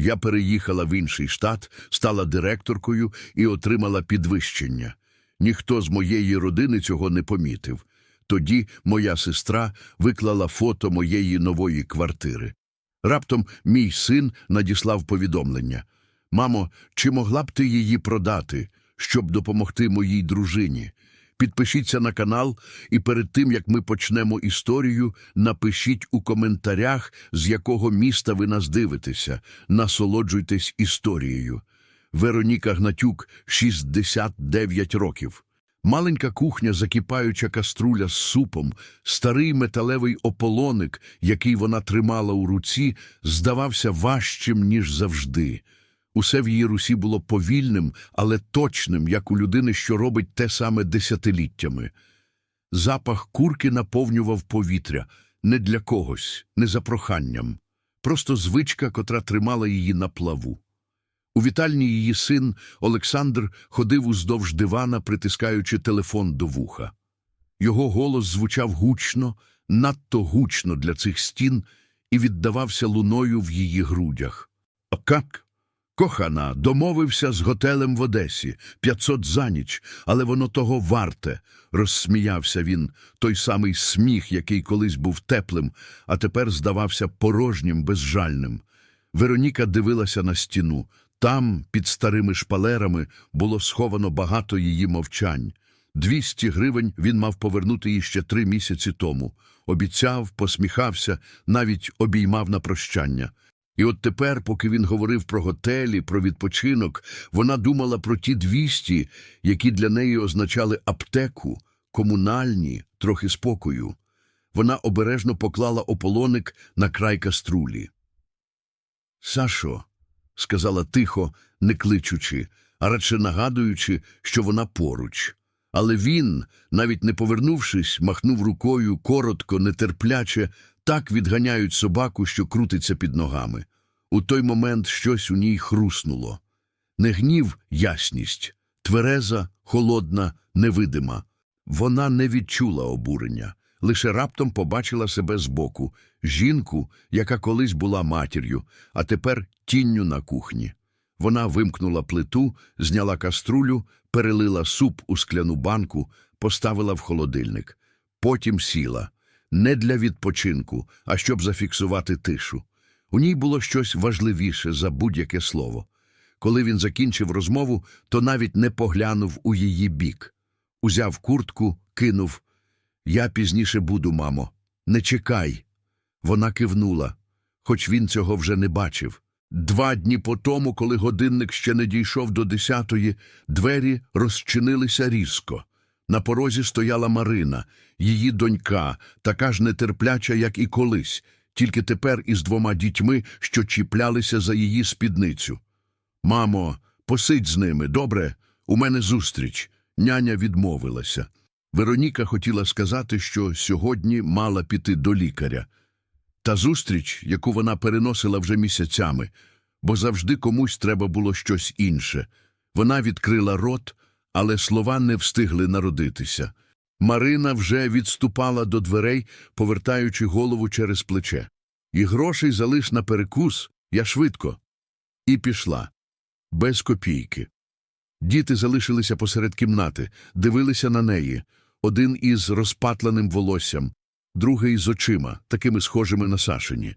Я переїхала в інший штат, стала директоркою і отримала підвищення. Ніхто з моєї родини цього не помітив. Тоді моя сестра виклала фото моєї нової квартири. Раптом мій син надіслав повідомлення. Мамо, чи могла б ти її продати, щоб допомогти моїй дружині? Підпишіться на канал, і перед тим, як ми почнемо історію, напишіть у коментарях, з якого міста ви нас дивитеся. Насолоджуйтесь історією. Вероніка Гнатюк, 69 років. Маленька кухня, закипаюча каструля з супом, старий металевий ополоник, який вона тримала у руці, здавався важчим, ніж завжди. Усе в її русі було повільним, але точним, як у людини, що робить те саме десятиліттями. Запах курки наповнював повітря не для когось, не за проханням, просто звичка, котра тримала її на плаву. У вітальні її син Олександр ходив уздовж дивана, притискаючи телефон до вуха. Його голос звучав гучно, надто гучно для цих стін і віддавався луною в її грудях. А «Как? Кохана, домовився з готелем в Одесі, 500 за ніч, але воно того варте, розсміявся він, той самий сміх, який колись був теплим, а тепер здавався порожнім, безжальним. Вероніка дивилася на стіну. Там, під старими шпалерами, було сховано багато її мовчань. Двісті гривень він мав повернути їй ще три місяці тому. Обіцяв, посміхався, навіть обіймав на прощання. І от тепер, поки він говорив про готелі, про відпочинок, вона думала про ті двісті, які для неї означали аптеку, комунальні, трохи спокою. Вона обережно поклала ополоник на край каструлі. Сашо, сказала тихо, не кличучи, а радше нагадуючи, що вона поруч. Але він, навіть не повернувшись, махнув рукою коротко, нетерпляче, так відганяють собаку, що крутиться під ногами. У той момент щось у ній хруснуло. Не гнів ясність, твереза, холодна, невидима. Вона не відчула обурення, лише раптом побачила себе збоку, жінку, яка колись була матір'ю, а тепер тінню на кухні. Вона вимкнула плиту, зняла каструлю, перелила суп у скляну банку, поставила в холодильник. Потім сіла. Не для відпочинку, а щоб зафіксувати тишу. У ній було щось важливіше за будь-яке слово. Коли він закінчив розмову, то навіть не поглянув у її бік. Узяв куртку, кинув. Я пізніше буду, мамо. Не чекай. Вона кивнула, хоч він цього вже не бачив. Два дні по тому, коли годинник ще не дійшов до десятої, двері розчинилися різко. На порозі стояла Марина, її донька, така ж нетерпляча, як і колись, тільки тепер із двома дітьми, що чіплялися за її спідницю. Мамо, посидь з ними, добре? У мене зустріч. Няня відмовилася. Вероніка хотіла сказати, що сьогодні мала піти до лікаря. Та зустріч, яку вона переносила вже місяцями, бо завжди комусь треба було щось інше. Вона відкрила рот, але слова не встигли народитися. Марина вже відступала до дверей, повертаючи голову через плече. І грошей залиш на перекус, я швидко. І пішла. Без копійки. Діти залишилися посеред кімнати, дивилися на неї. Один із розпатленим волоссям, другий з очима, такими схожими на Сашині.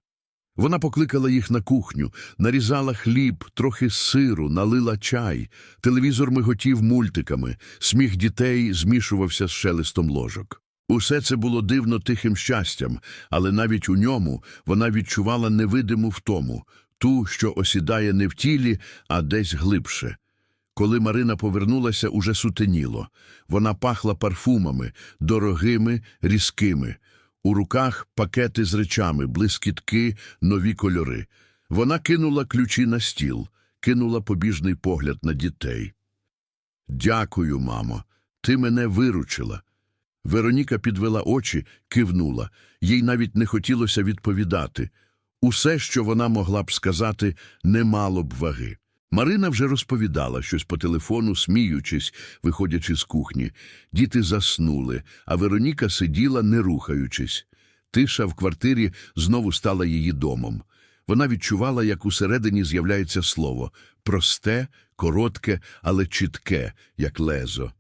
Вона покликала їх на кухню, нарізала хліб, трохи сиру, налила чай, телевізор миготів мультиками, сміх дітей змішувався з шелестом ложок. Усе це було дивно тихим щастям, але навіть у ньому вона відчувала невидиму втому, ту, що осідає не в тілі, а десь глибше. Коли Марина повернулася, уже сутеніло. Вона пахла парфумами, дорогими, різкими. У руках пакети з речами, блискітки, нові кольори. Вона кинула ключі на стіл, кинула побіжний погляд на дітей. Дякую, мамо, ти мене виручила. Вероніка підвела очі, кивнула. Їй навіть не хотілося відповідати. Усе, що вона могла б сказати, не мало б ваги. Марина вже розповідала щось по телефону, сміючись, виходячи з кухні. Діти заснули, а Вероніка сиділа, не рухаючись. Тиша в квартирі знову стала її домом. Вона відчувала, як усередині з'являється слово просте, коротке, але чітке, як лезо.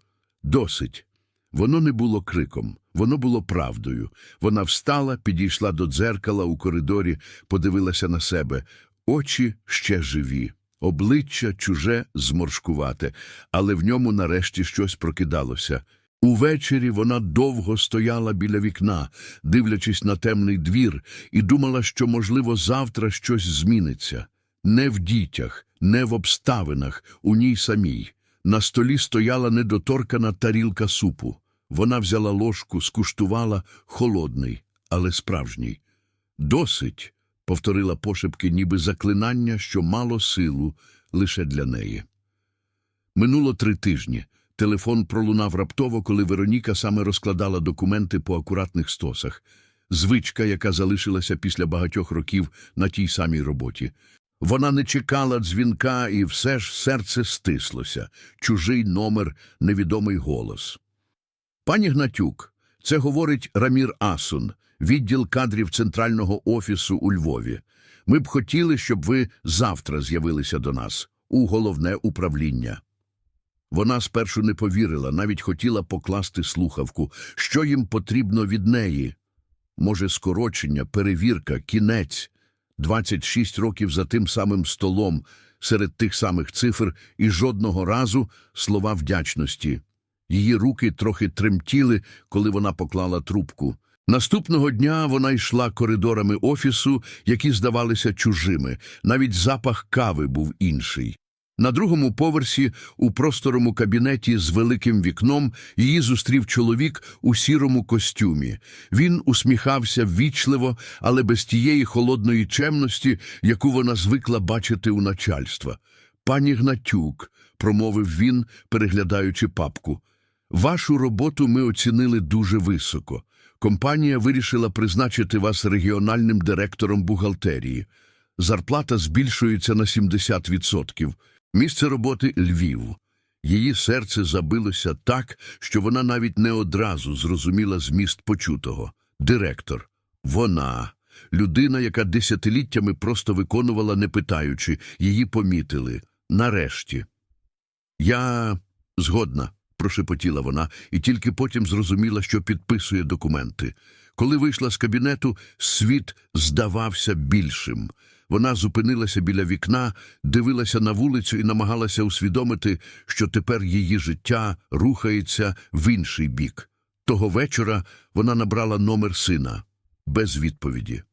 Досить. Воно не було криком, воно було правдою. Вона встала, підійшла до дзеркала у коридорі, подивилася на себе. Очі ще живі, обличчя чуже зморшкувате, але в ньому нарешті щось прокидалося. Увечері вона довго стояла біля вікна, дивлячись на темний двір, і думала, що, можливо, завтра щось зміниться. Не в дітях, не в обставинах, у ній самій. На столі стояла недоторкана тарілка супу. Вона взяла ложку, скуштувала холодний, але справжній. Досить, повторила пошепки, ніби заклинання, що мало силу лише для неї. Минуло три тижні. Телефон пролунав раптово, коли Вероніка саме розкладала документи по акуратних стосах. Звичка, яка залишилася після багатьох років на тій самій роботі. Вона не чекала дзвінка, і все ж серце стислося. Чужий номер, невідомий голос. Пані Гнатюк, це говорить Рамір Асун, відділ кадрів Центрального офісу у Львові. Ми б хотіли, щоб ви завтра з'явилися до нас у головне управління. Вона спершу не повірила, навіть хотіла покласти слухавку. Що їм потрібно від неї? Може, скорочення, перевірка, кінець. 26 років за тим самим столом, серед тих самих цифр, і жодного разу слова вдячності. Її руки трохи тремтіли, коли вона поклала трубку. Наступного дня вона йшла коридорами офісу, які здавалися чужими. Навіть запах кави був інший. На другому поверсі, у просторому кабінеті з великим вікном, її зустрів чоловік у сірому костюмі. Він усміхався ввічливо, але без тієї холодної чемності, яку вона звикла бачити у начальства. Пані Гнатюк, промовив він, переглядаючи папку. Вашу роботу ми оцінили дуже високо. Компанія вирішила призначити вас регіональним директором бухгалтерії. Зарплата збільшується на 70%. Місце роботи Львів. Її серце забилося так, що вона навіть не одразу зрозуміла зміст почутого. Директор. Вона. Людина, яка десятиліттями просто виконувала, не питаючи, її помітили. Нарешті. Я згодна, прошепотіла вона, і тільки потім зрозуміла, що підписує документи. Коли вийшла з кабінету, світ здавався більшим. Вона зупинилася біля вікна, дивилася на вулицю і намагалася усвідомити, що тепер її життя рухається в інший бік. Того вечора вона набрала номер сина без відповіді.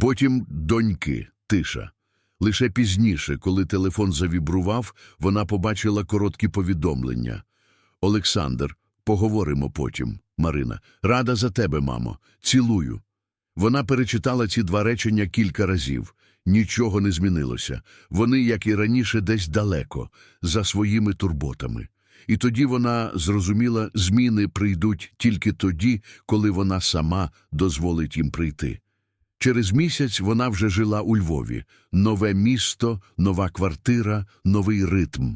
Потім доньки, тиша. Лише пізніше, коли телефон завібрував, вона побачила короткі повідомлення. Олександр, поговоримо потім. Марина, рада за тебе, мамо. Цілую. Вона перечитала ці два речення кілька разів. Нічого не змінилося. Вони, як і раніше, десь далеко, за своїми турботами. І тоді вона зрозуміла, зміни прийдуть тільки тоді, коли вона сама дозволить їм прийти. Через місяць вона вже жила у Львові. Нове місто, нова квартира, новий ритм.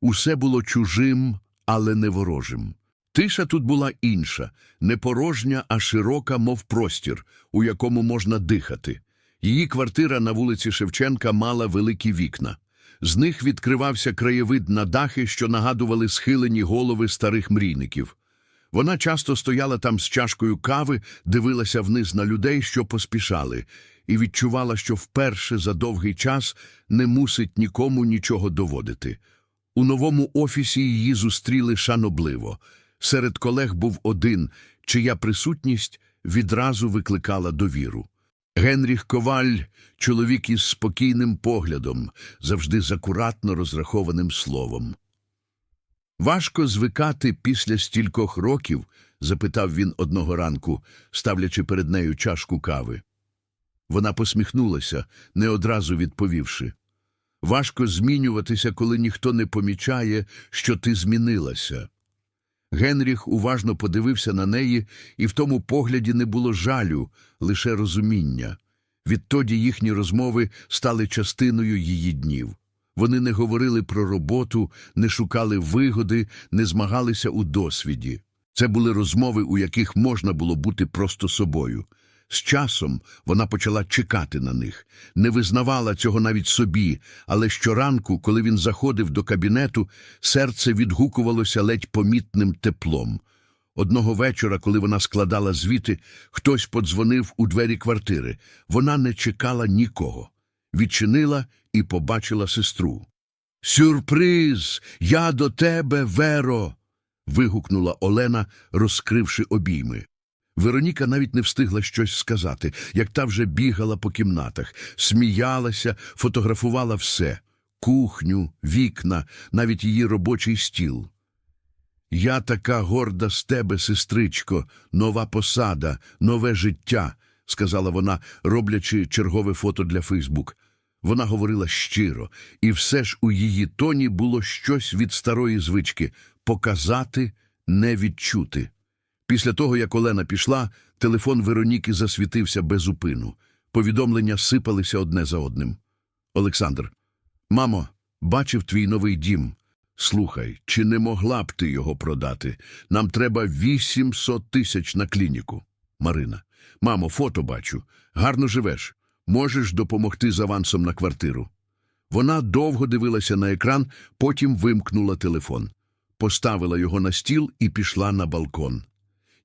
Усе було чужим, але не ворожим. Тиша тут була інша, не порожня, а широка, мов простір, у якому можна дихати. Її квартира на вулиці Шевченка мала великі вікна. З них відкривався краєвид на дахи, що нагадували схилені голови старих мрійників. Вона часто стояла там з чашкою кави, дивилася вниз на людей, що поспішали, і відчувала, що вперше за довгий час не мусить нікому нічого доводити. У новому офісі її зустріли шанобливо. Серед колег був один, чия присутність відразу викликала довіру. Генріх Коваль, чоловік із спокійним поглядом, завжди з акуратно розрахованим словом. Важко звикати після стількох років? запитав він одного ранку, ставлячи перед нею чашку кави. Вона посміхнулася, не одразу відповівши. Важко змінюватися, коли ніхто не помічає, що ти змінилася. Генріх уважно подивився на неї, і в тому погляді не було жалю, лише розуміння. Відтоді їхні розмови стали частиною її днів. Вони не говорили про роботу, не шукали вигоди, не змагалися у досвіді. Це були розмови, у яких можна було бути просто собою. З часом вона почала чекати на них, не визнавала цього навіть собі, але щоранку, коли він заходив до кабінету, серце відгукувалося ледь помітним теплом. Одного вечора, коли вона складала звіти, хтось подзвонив у двері квартири. Вона не чекала нікого. Відчинила і побачила сестру. Сюрприз! Я до тебе, Веро. вигукнула Олена, розкривши обійми. Вероніка навіть не встигла щось сказати, як та вже бігала по кімнатах, сміялася, фотографувала все кухню, вікна, навіть її робочий стіл. Я така горда з тебе, сестричко, нова посада, нове життя, сказала вона, роблячи чергове фото для Фейсбук. Вона говорила щиро, і все ж у її тоні було щось від старої звички показати, не відчути. Після того, як Олена пішла, телефон Вероніки засвітився без упину. Повідомлення сипалися одне за одним. Олександр, мамо, бачив твій новий дім. Слухай, чи не могла б ти його продати? Нам треба 800 тисяч на клініку. Марина. Мамо, фото бачу. Гарно живеш. Можеш допомогти з авансом на квартиру. Вона довго дивилася на екран, потім вимкнула телефон. Поставила його на стіл і пішла на балкон.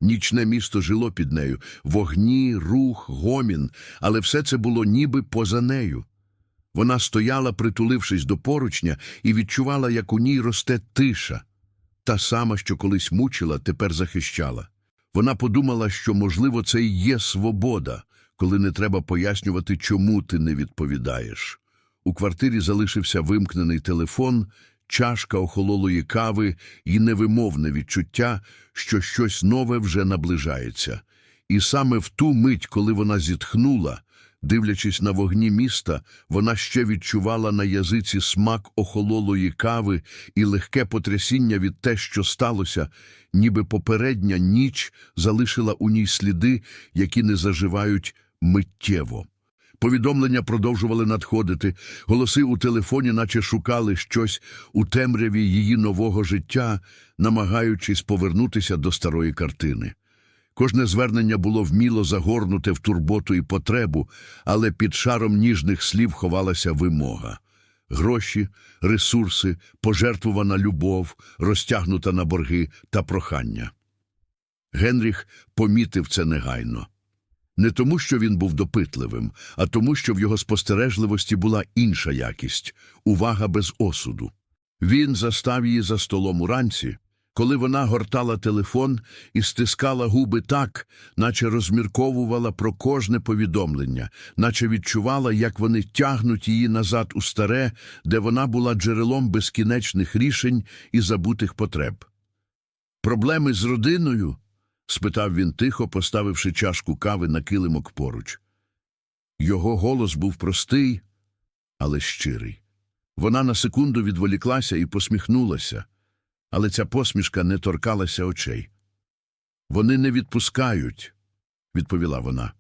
Нічне місто жило під нею, вогні, рух, гомін, але все це було ніби поза нею. Вона стояла, притулившись до поручня, і відчувала, як у ній росте тиша. Та сама, що колись мучила, тепер захищала. Вона подумала, що, можливо, це і є свобода, коли не треба пояснювати, чому ти не відповідаєш. У квартирі залишився вимкнений телефон, чашка охололої кави і невимовне відчуття, що щось нове вже наближається. І саме в ту мить, коли вона зітхнула, дивлячись на вогні міста, вона ще відчувала на язиці смак охололої кави і легке потрясіння від те, що сталося, ніби попередня ніч залишила у ній сліди, які не заживають миттєво. Повідомлення продовжували надходити, голоси у телефоні наче шукали щось у темряві її нового життя, намагаючись повернутися до старої картини. Кожне звернення було вміло загорнуте в турботу і потребу, але під шаром ніжних слів ховалася вимога. Гроші, ресурси, пожертвувана любов, розтягнута на борги та прохання. Генріх помітив це негайно. Не тому, що він був допитливим, а тому, що в його спостережливості була інша якість увага без осуду. Він застав її за столом уранці, коли вона гортала телефон і стискала губи так, наче розмірковувала про кожне повідомлення, наче відчувала, як вони тягнуть її назад у старе, де вона була джерелом безкінечних рішень і забутих потреб. Проблеми з родиною? Спитав він тихо, поставивши чашку кави на килимок поруч. Його голос був простий, але щирий. Вона на секунду відволіклася і посміхнулася, але ця посмішка не торкалася очей. Вони не відпускають, відповіла вона.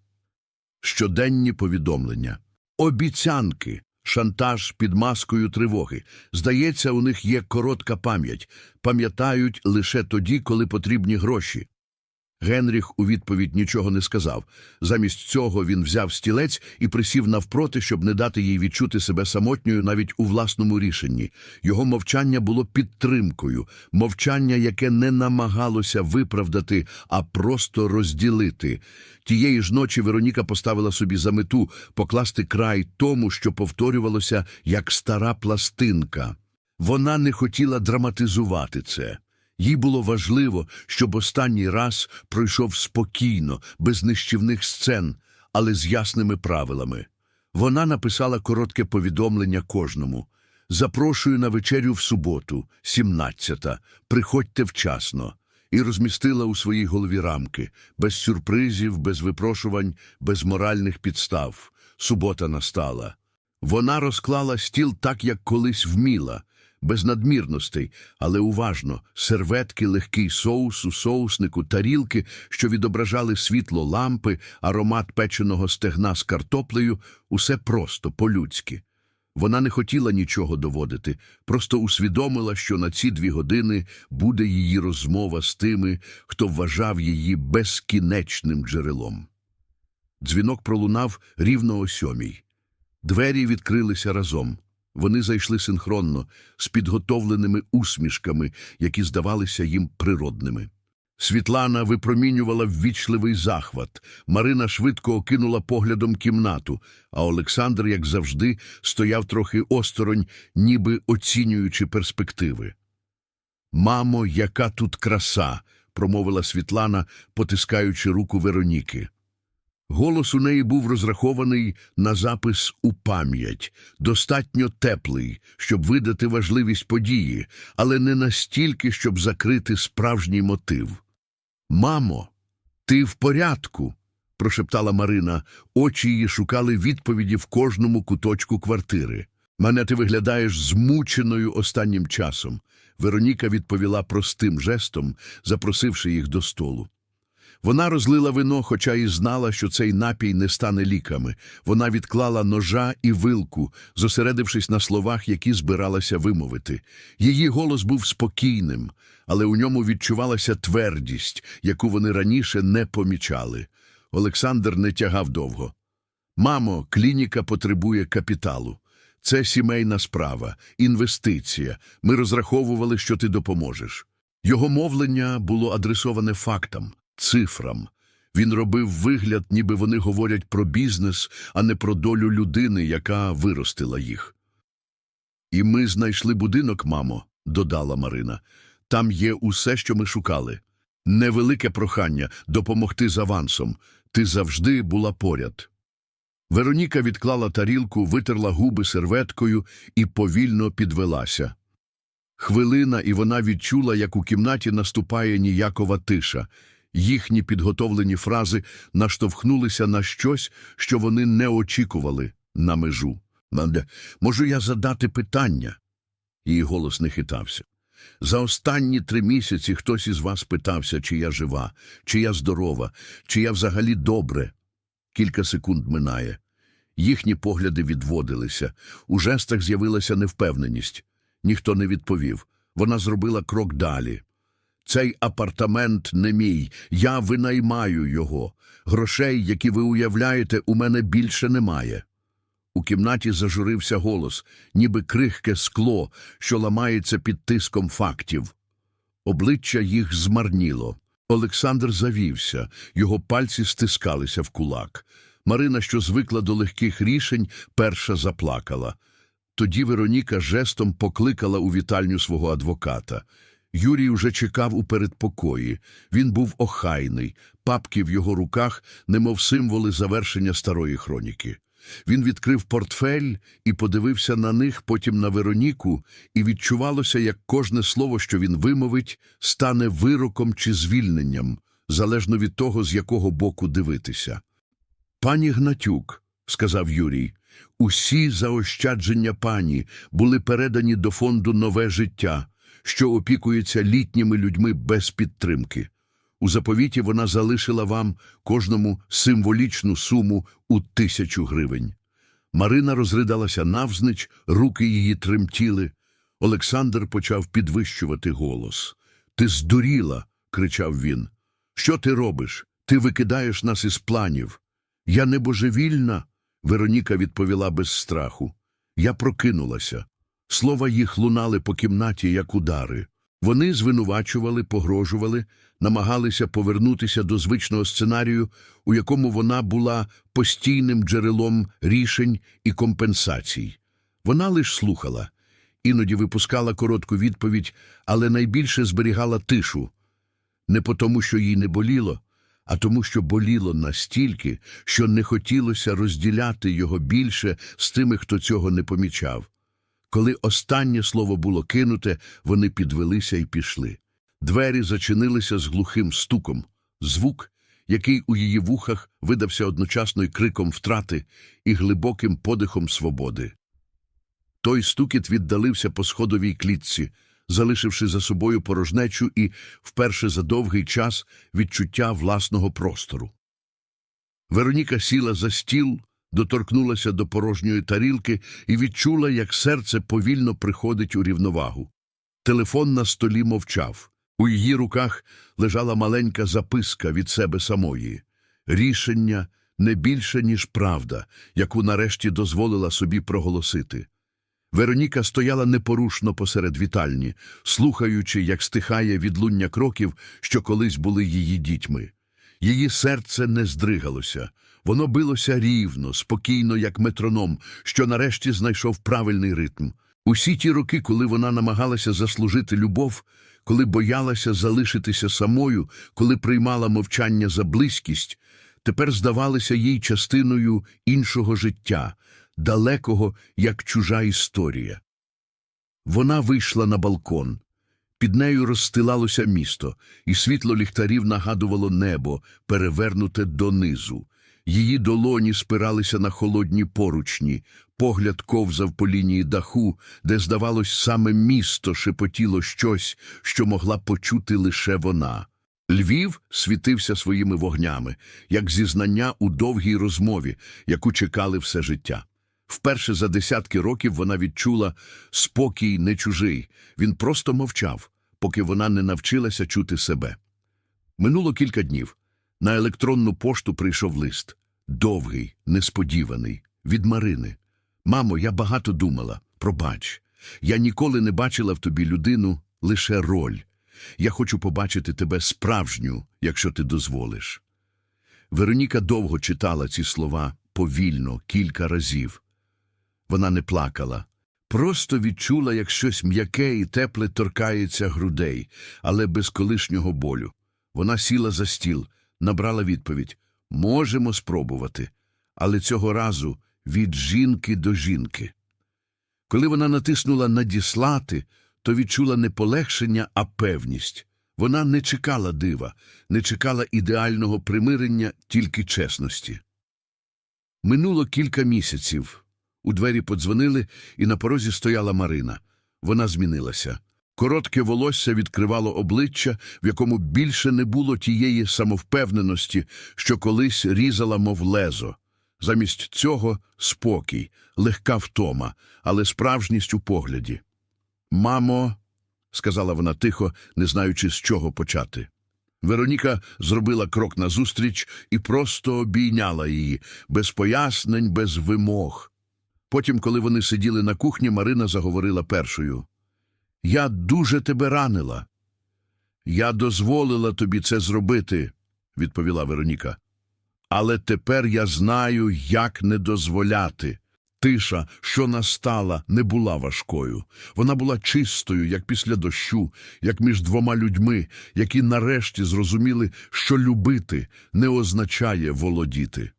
Щоденні повідомлення, обіцянки, шантаж під маскою тривоги. Здається, у них є коротка пам'ять, пам'ятають лише тоді, коли потрібні гроші. Генріх у відповідь нічого не сказав. Замість цього він взяв стілець і присів навпроти, щоб не дати їй відчути себе самотньою навіть у власному рішенні. Його мовчання було підтримкою, мовчання, яке не намагалося виправдати, а просто розділити. Тієї ж ночі Вероніка поставила собі за мету покласти край тому, що повторювалося як стара пластинка. Вона не хотіла драматизувати це. Їй було важливо, щоб останній раз пройшов спокійно, без нищівних сцен, але з ясними правилами. Вона написала коротке повідомлення кожному. Запрошую на вечерю в суботу, 17-та, приходьте вчасно. І розмістила у своїй голові рамки, без сюрпризів, без випрошувань, без моральних підстав. Субота настала. Вона розклала стіл так, як колись вміла, без надмірностей, але уважно, серветки, легкий соус у соуснику, тарілки, що відображали світло лампи, аромат печеного стегна з картоплею, усе просто, по-людськи. Вона не хотіла нічого доводити, просто усвідомила, що на ці дві години буде її розмова з тими, хто вважав її безкінечним джерелом. Дзвінок пролунав рівно о сьомій. Двері відкрилися разом. Вони зайшли синхронно, з підготовленими усмішками, які здавалися їм природними. Світлана випромінювала ввічливий захват. Марина швидко окинула поглядом кімнату, а Олександр, як завжди, стояв трохи осторонь, ніби оцінюючи перспективи. Мамо, яка тут краса, промовила Світлана, потискаючи руку Вероніки. Голос у неї був розрахований на запис у пам'ять, достатньо теплий, щоб видати важливість події, але не настільки, щоб закрити справжній мотив. Мамо, ти в порядку? прошептала Марина. Очі її шукали відповіді в кожному куточку квартири. Мене ти виглядаєш змученою останнім часом. Вероніка відповіла простим жестом, запросивши їх до столу. Вона розлила вино, хоча і знала, що цей напій не стане ліками. Вона відклала ножа і вилку, зосередившись на словах, які збиралася вимовити. Її голос був спокійним, але у ньому відчувалася твердість, яку вони раніше не помічали. Олександр не тягав довго. Мамо, клініка потребує капіталу. Це сімейна справа, інвестиція. Ми розраховували, що ти допоможеш. Його мовлення було адресоване фактам, цифрам. Він робив вигляд, ніби вони говорять про бізнес, а не про долю людини, яка виростила їх. І ми знайшли будинок, мамо, додала Марина. Там є усе, що ми шукали. Невелике прохання допомогти з авансом. Ти завжди була поряд. Вероніка відклала тарілку, витерла губи серветкою і повільно підвелася. Хвилина, і вона відчула, як у кімнаті наступає ніякова тиша. Їхні підготовлені фрази наштовхнулися на щось, що вони не очікували на межу. «Манде, Можу я задати питання? Її голос не хитався. За останні три місяці хтось із вас питався, чи я жива, чи я здорова, чи я взагалі добре. Кілька секунд минає. Їхні погляди відводилися. У жестах з'явилася невпевненість. Ніхто не відповів. Вона зробила крок далі. Цей апартамент не мій, я винаймаю його. Грошей, які ви уявляєте, у мене більше немає. У кімнаті зажурився голос, ніби крихке скло, що ламається під тиском фактів. Обличчя їх змарніло. Олександр завівся, його пальці стискалися в кулак. Марина, що звикла до легких рішень, перша заплакала. Тоді Вероніка жестом покликала у вітальню свого адвоката. Юрій уже чекав у передпокої. Він був охайний, папки в його руках, немов символи завершення старої хроніки. Він відкрив портфель і подивився на них, потім на Вероніку, і відчувалося, як кожне слово, що він вимовить, стане вироком чи звільненням, залежно від того, з якого боку дивитися. Пані Гнатюк, сказав Юрій, усі заощадження пані були передані до фонду нове життя, що опікується літніми людьми без підтримки. У заповіті вона залишила вам кожному символічну суму у тисячу гривень. Марина розридалася навзнич, руки її тремтіли. Олександр почав підвищувати голос. Ти здуріла, кричав він. Що ти робиш? Ти викидаєш нас із планів. Я не божевільна, Вероніка відповіла без страху. Я прокинулася. Слова їх лунали по кімнаті, як удари. Вони звинувачували, погрожували, намагалися повернутися до звичного сценарію, у якому вона була постійним джерелом рішень і компенсацій. Вона лиш слухала, іноді випускала коротку відповідь, але найбільше зберігала тишу. Не по тому, що їй не боліло, а тому, що боліло настільки, що не хотілося розділяти його більше з тими, хто цього не помічав. Коли останнє слово було кинуте, вони підвелися і пішли. Двері зачинилися з глухим стуком. Звук, який у її вухах видався одночасно й криком втрати і глибоким подихом свободи. Той стукіт віддалився по сходовій клітці, залишивши за собою порожнечу і, вперше за довгий час, відчуття власного простору. Вероніка сіла за стіл, доторкнулася до порожньої тарілки і відчула, як серце повільно приходить у рівновагу. Телефон на столі мовчав. У її руках лежала маленька записка від себе самої. Рішення не більше, ніж правда, яку нарешті дозволила собі проголосити. Вероніка стояла непорушно посеред вітальні, слухаючи, як стихає відлуння кроків, що колись були її дітьми. Її серце не здригалося, воно билося рівно, спокійно, як метроном, що нарешті знайшов правильний ритм. Усі ті роки, коли вона намагалася заслужити любов, коли боялася залишитися самою, коли приймала мовчання за близькість, тепер здавалися їй частиною іншого життя, далекого, як чужа історія. Вона вийшла на балкон. Під нею розстилалося місто, і світло ліхтарів нагадувало небо, перевернуте донизу. Її долоні спиралися на холодні поручні, погляд ковзав по лінії даху, де, здавалось, саме місто шепотіло щось, що могла почути лише вона. Львів світився своїми вогнями, як зізнання у довгій розмові, яку чекали все життя. Вперше за десятки років вона відчула спокій не чужий, він просто мовчав, поки вона не навчилася чути себе. Минуло кілька днів. На електронну пошту прийшов лист. Довгий, несподіваний, від Марини. Мамо, я багато думала. Пробач. Я ніколи не бачила в тобі людину, лише роль. Я хочу побачити тебе справжню, якщо ти дозволиш. Вероніка довго читала ці слова повільно, кілька разів. Вона не плакала. Просто відчула, як щось м'яке і тепле торкається грудей, але без колишнього болю. Вона сіла за стіл, набрала відповідь можемо спробувати, але цього разу від жінки до жінки. Коли вона натиснула надіслати, то відчула не полегшення, а певність. Вона не чекала дива, не чекала ідеального примирення, тільки чесності. Минуло кілька місяців. У двері подзвонили, і на порозі стояла Марина. Вона змінилася. Коротке волосся відкривало обличчя, в якому більше не було тієї самовпевненості, що колись різала, мов лезо. Замість цього спокій, легка втома, але справжність у погляді. Мамо, сказала вона тихо, не знаючи, з чого почати. Вероніка зробила крок назустріч і просто обійняла її, без пояснень, без вимог. Потім, коли вони сиділи на кухні, Марина заговорила першою. Я дуже тебе ранила. Я дозволила тобі це зробити, відповіла Вероніка. Але тепер я знаю, як не дозволяти. Тиша, що настала, не була важкою. Вона була чистою, як після дощу, як між двома людьми, які нарешті зрозуміли, що любити не означає володіти.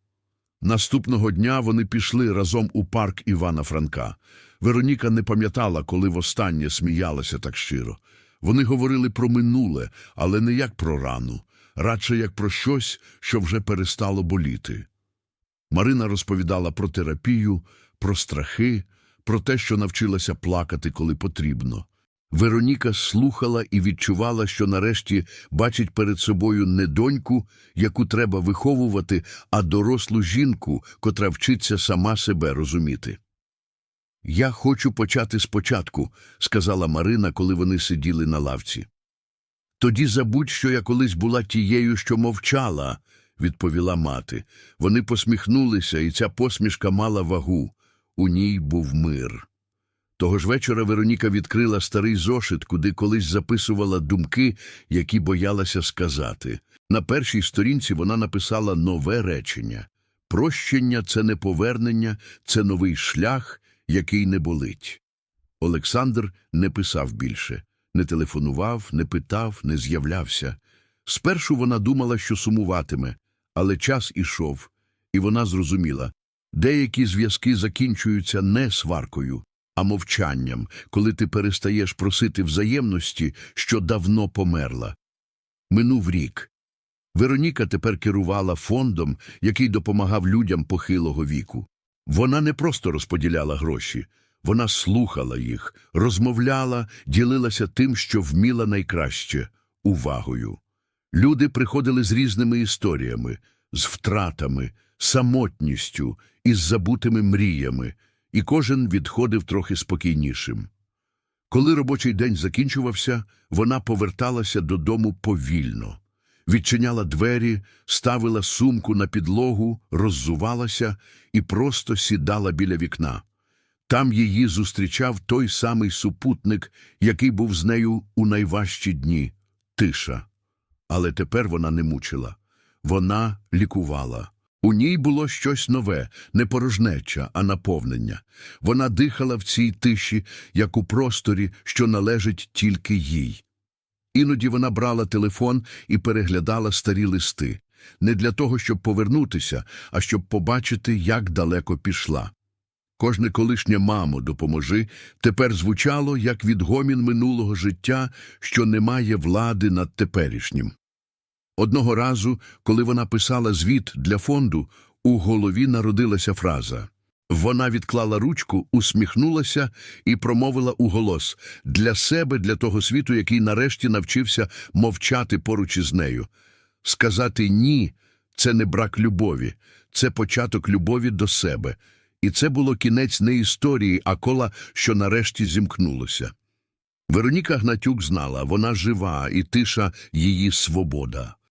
Наступного дня вони пішли разом у парк Івана Франка. Вероніка не пам'ятала, коли востаннє сміялася так щиро. Вони говорили про минуле, але не як про рану, радше як про щось, що вже перестало боліти. Марина розповідала про терапію, про страхи, про те, що навчилася плакати, коли потрібно. Вероніка слухала і відчувала, що нарешті бачить перед собою не доньку, яку треба виховувати, а дорослу жінку, котра вчиться сама себе розуміти. Я хочу почати спочатку, сказала Марина, коли вони сиділи на лавці. Тоді забудь, що я колись була тією, що мовчала, відповіла мати. Вони посміхнулися, і ця посмішка мала вагу. У ній був мир. Того ж вечора Вероніка відкрила старий зошит, куди колись записувала думки, які боялася сказати. На першій сторінці вона написала нове речення Прощення це не повернення, це новий шлях, який не болить. Олександр не писав більше, не телефонував, не питав, не з'являвся. Спершу вона думала, що сумуватиме, але час ішов, і вона зрозуміла деякі зв'язки закінчуються не сваркою, а мовчанням, коли ти перестаєш просити взаємності, що давно померла. Минув рік. Вероніка тепер керувала фондом, який допомагав людям похилого віку. Вона не просто розподіляла гроші, вона слухала їх, розмовляла, ділилася тим, що вміла найкраще увагою. Люди приходили з різними історіями, з втратами, самотністю, із забутими мріями, і кожен відходив трохи спокійнішим. Коли робочий день закінчувався, вона поверталася додому повільно. відчиняла двері, ставила сумку на підлогу, роззувалася і просто сідала біля вікна. Там її зустрічав той самий супутник, який був з нею у найважчі дні – тиша. Але тепер вона не мучила. Вона лікувала. У ній було щось нове, не порожнеча, а наповнення. Вона дихала в цій тиші, як у просторі, що належить тільки їй. Іноді вона брала телефон і переглядала старі листи. Не для того, щоб повернутися, а щоб побачити, як далеко пішла. Кожне колишнє мамо, допоможи, тепер звучало, як відгомін минулого життя, що не має влади над теперішнім. Одного разу, коли вона писала звіт для фонду, у голові народилася фраза. Вона відклала ручку, усміхнулася і промовила у голос для себе, для того світу, який нарешті навчився мовчати поруч із нею. Сказати «ні» – це не брак любові, це початок любові до себе. І це було кінець не історії, а кола, що нарешті зімкнулося. Вероніка Гнатюк знала, вона жива, і тиша – її свобода.